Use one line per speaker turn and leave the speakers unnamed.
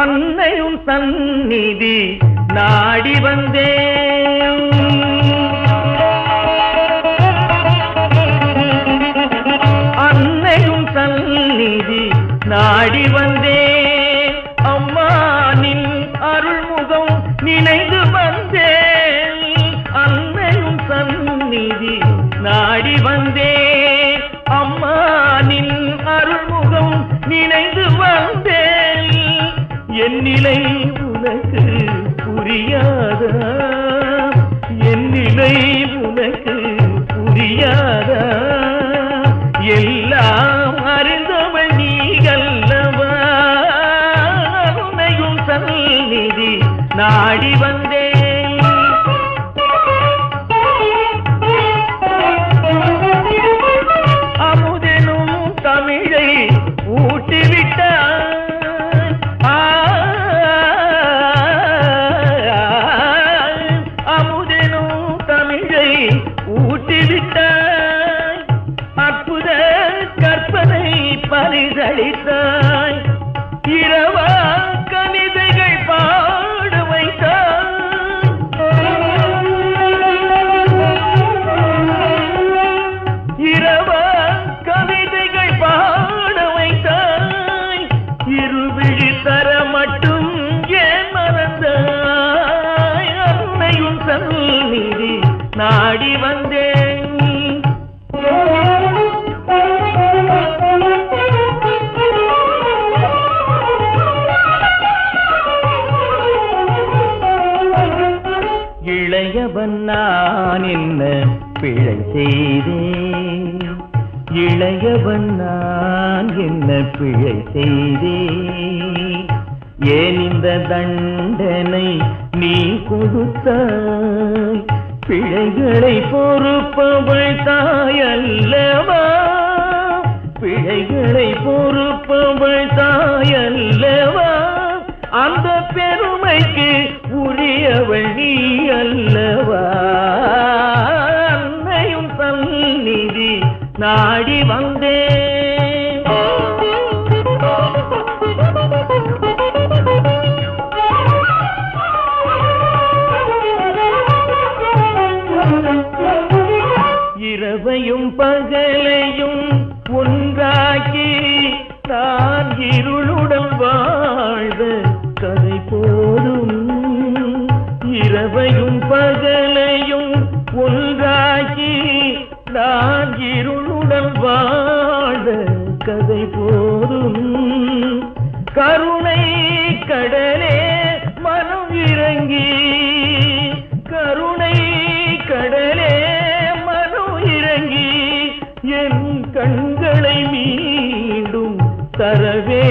அன்னையும் சந்நிதி நாடி வந்தேன். அன்னையும் சந்நிதி நாடி வந்தேன். அம்மா நின் அருள்முகம் நினைந்து வந்தேன். அன்னையும் சந்நிதி நாடி வந்தேன். அம்மா நின் அருள்முகம் நினைந்து என் நிலை உனக்கு புரியாதா? என் நிலை உனக்கு புரியாதா? எல்லாம் அறிந்தவள் நீ அல்லவா உன்னையும் சந்நிதி நாடி வந்த பரிசளித்தாய். இரவா கவிதைகள் பாட வைத்தாய் இரவா கவிதைகள் பாட வைத்தாய் இருவிழி தர மட்டும் ஏன் மறந்தாய்? அன்னையும் சந்நிதி நாடி வந்தேன். இளையவன் நான் என்ன பிழை செய்தேன் இளையவன் நான் என்ன பிழை செய்தேன் ஏன் இந்த தண்டனை நீ கொடுத்தாய் பிழைகளை பொறுப்பவள் தாயல்லவா? பிழைகளை பொறுப்பவள் தாயல்லவா? அந்த பெருமைக்கு உரியவள் நீ அல்லவா? அன்னையும் சந்நிதி நாடி வந்தே இரவையும் பகலையும் ஒன்றாக்கி நான் இருளுடன் வா நான் இருளுடன் வாழ கதை போதும். கருணை கடலே மனம் இறங்கி கருணை கடலே மனம் இறங்கி என் கண்களை மீண்டும் தரவே